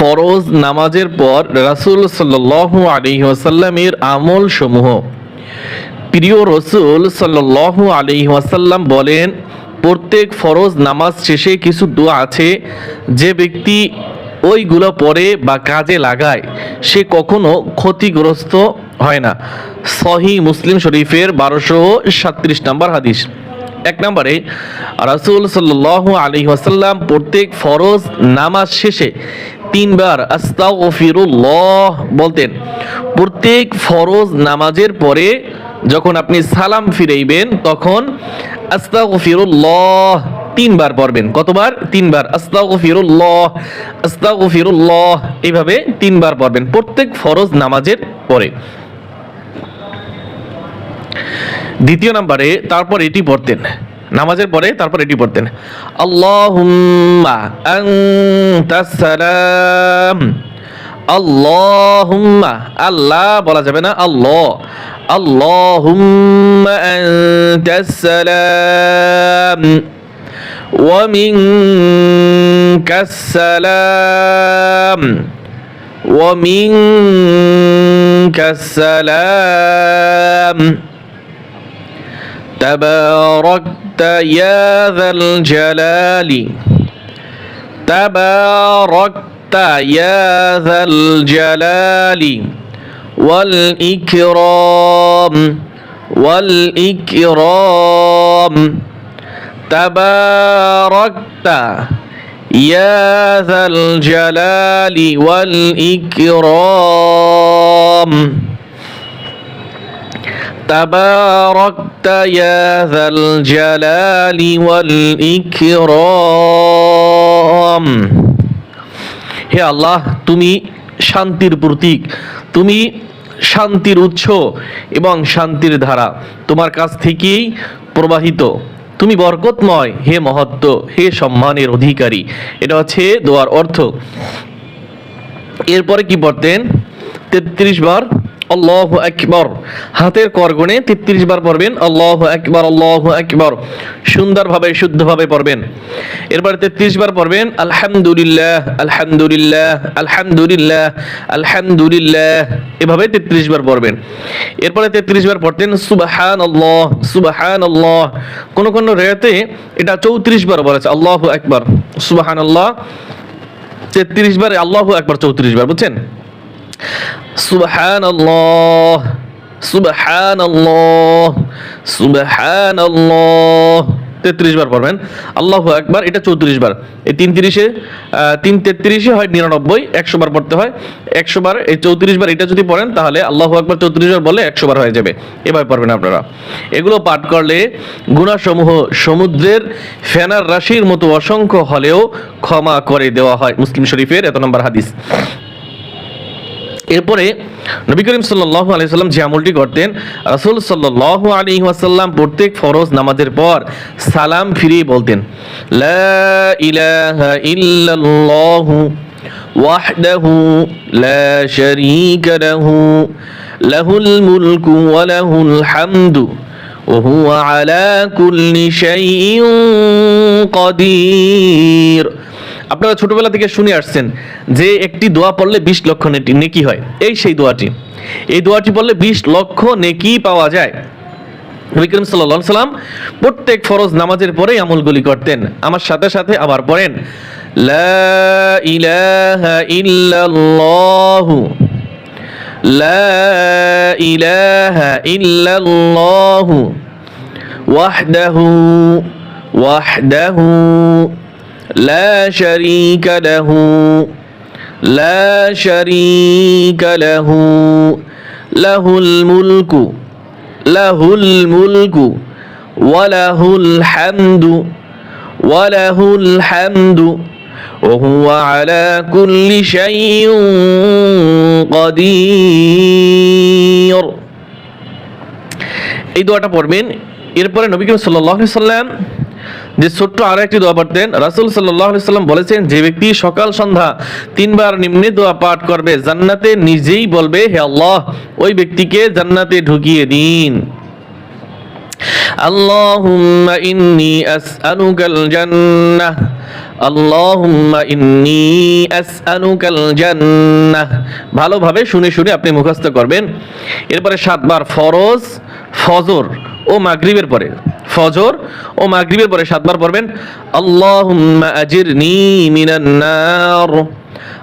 ফরজ নামাজের পর রাসূল সাল্লাল্লাহু আলাইহি ওয়াসাল্লামের আমল সমূহ প্রিয় রসুল সাল্লাল্লাহু আলাইহি ওয়াসাল্লাম বলেন, প্রত্যেক ফরজ নামাজ শেষে কিছু দোয়া আছে যে ব্যক্তি ওইগুলো পড়ে বা কাজে লাগায়, সে কখনো ক্ষতিগ্রস্ত হয় না। সহি মুসলিম শরীফের বারোশো সাতত্রিশ নম্বর হাদিস। এক নম্বরে, রাসূল সাল্লাল্লাহু আলাইহি ওয়াসাল্লাম প্রত্যেক ফরজ নামাজ শেষে তিনবার আস্তাগফিরুল্লাহ বলতেন। প্রত্যেক ফরজ নামাজের পরে যখন আপনি সালাম ফিরাইবেন, তখন আস্তাগফিরুল্লাহ তিনবার পড়বেন। কতবার? তিনবার। আস্তাগফিরুল্লাহ আস্তাগফিরুল্লাহ, এইভাবে তিনবার পড়বেন প্রত্যেক ফরজ নামাজের পরে। দ্বিতীয় নম্বরে তারপর এটি পড়তেন। নামাজের পরে তারপর এটি পড়তেন আল্লাহুম্মা আনতাস সালাম আল্লাহুম্মা আল্লাহ বলা যাবে না আল্লাহ আল্লাহুম্মা আনতাস সালাম ومنك السلام ومنك السلام تباركت يا ذا الجلال تباركت يا ذا الجلال والإكرام والإكرام تباركت يا ذا الجلال والإكرام تباركت يا ذا الجلال والإكرام হে আল্লাহ তুমি শান্তির প্রতীক তুমি শান্তির উৎস এবং শান্তির ধারা তোমার কাছ থেকেই প্রবাহিত তুমি বরকতময় হে মহত্ব হে সম্মানের অধিকারী এটা হচ্ছে দোয়ার অর্থ এরপরে কি পড়তেন তেত্রিশ বার আল্লাহ আকবর। হাতের করগণে তেত্রিশ বার পড়বেন, আল্লাহ আকবর আল্লাহ আকবর। সুন্দরভাবে, শুদ্ধভাবে পড়বেন। এরপরে তেত্রিশ বার পড়বেন, আলহামদুলিল্লাহ আলহামদুলিল্লাহ আলহামদুলিল্লাহ আলহামদুলিল্লাহ। এভাবে তেত্রিশ বার পড়বেন। এরপরে তেত্রিশ বার পড়তেন সুবাহান আল্লাহ সুবাহান আল্লাহ কোন কোন রেয়াতে এটা চৌত্রিশ বার বলেছে আল্লাহ আকবর সুবাহান আল্লাহ তেত্রিশ বার আল্লাহ একবার চৌত্রিশ বার, বুঝছেন? সুবহান আল্লাহ সুবহান তেত্রিশ বার পড়বেন। আল্লাহ একবার এটা চৌত্রিশ বার। এই তিন তিরিশে তিন তেত্রিশে হয় নিরানব্বই, একশো বার পড়তে হয়। একশো বার, এই চৌত্রিশ বার এটা যদি পড়েন, তাহলে আল্লাহ একবার চৌত্রিশ বার বলে একশো বার হয়ে যাবে। এবার পড়বেন আপনারা। এগুলো পাঠ করলে গুণাসমূহ সমুদ্রের ফেনার রাশির মতো অসংখ্য হলেও ক্ষমা করে দেওয়া হয়। মুসলিম শরীফের এত নম্বর হাদিস। এরপরে নবী করিম সাল্লাল্লাহু আলাইহি সাল্লাম যে আমলটি করতেন রাসূল সাল্লাল্লাহু আলাইহি ওয়াসাল্লাম প্রত্যেক ফরজ নামাজের পর সালাম ফিরিয়ে বলতেন লা ইলাহা ইল্লাল্লাহু ওয়াহদাহু লা শারীকা লাহু লাহুল মুলকু ওয়া লাহুল হামদু وهو على كل شيء قدير আপনারা ছোটবেলা থেকে শুনে আসছেন যে একটি দোয়া পড়লে বিশ লক্ষ নেকি হয়। এই সেই দোয়াটি। এই দোয়াটি পড়লে বিশ লক্ষ নেকি পাওয়া যায়। নবী করিম সাল্লাল্লাহু সাল্লাম প্রত্যেক ফরজ নামাজের পরেই আমলগুলি করতেন। আমার সাথে সাথে আবার পড়েন ওয়াহদাহু ওয়াহদাহু لا شريك له لا شريك له له الملك له الملك وله الحمد وله الحمد وهو على كل شيء قدير এই দোয়াটা পড়বেন এরপরে নবী করিম সাল্লাল্লাহু আলাইহি সাল্লাম যে ছোট্ট আরো একটি দোয়া পড়তেন রাসূল সাল্লাল্লাহু আলাইহি সাল্লাম বলেছেন যে ব্যক্তি সকাল সন্ধ্যা তিনবার নিম্নে দোয়া পাঠ করবে জান্নাতে নিজেই বলবে হে আল্লাহ ওই ব্যক্তিকে জান্নাতে ঢুকিয়ে দিন اللهم إني أسألك الجنة اللهم إني أسألك الجنة ভালোভাবে শুনে শুনে আপনি মুখস্থ করবেন এরপরে সাতবার ফরজ ফজর ও মাগরিবের পরে ফজর ও মাগরিবের পরে সাতবার পড়বেন, আল্লাহুম্মা আজিরনি মিনান নার,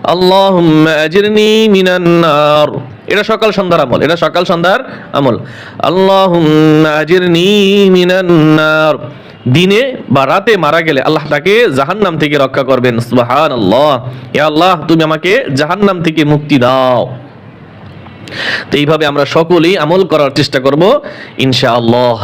আল্লাহুম্মা আজিরনি মিনান নার। এটা সকাল সন্ধ্যার আমল, এটা সকাল সন্ধ্যার আমল। আল্লাহুম্মা আজিরনি মিনান নার। দিনে বা রাতে মারা গেলে আল্লাহ তাকে জাহান্নাম থেকে রক্ষা করবেন। সুবহানাল্লাহ। ইয়া আল্লাহ, তুমি আমাকে জাহান্নাম থেকে মুক্তি দাও। তো এইভাবে আমরা সকলেই আমল করার চেষ্টা করব, ইনশাআল্লাহ।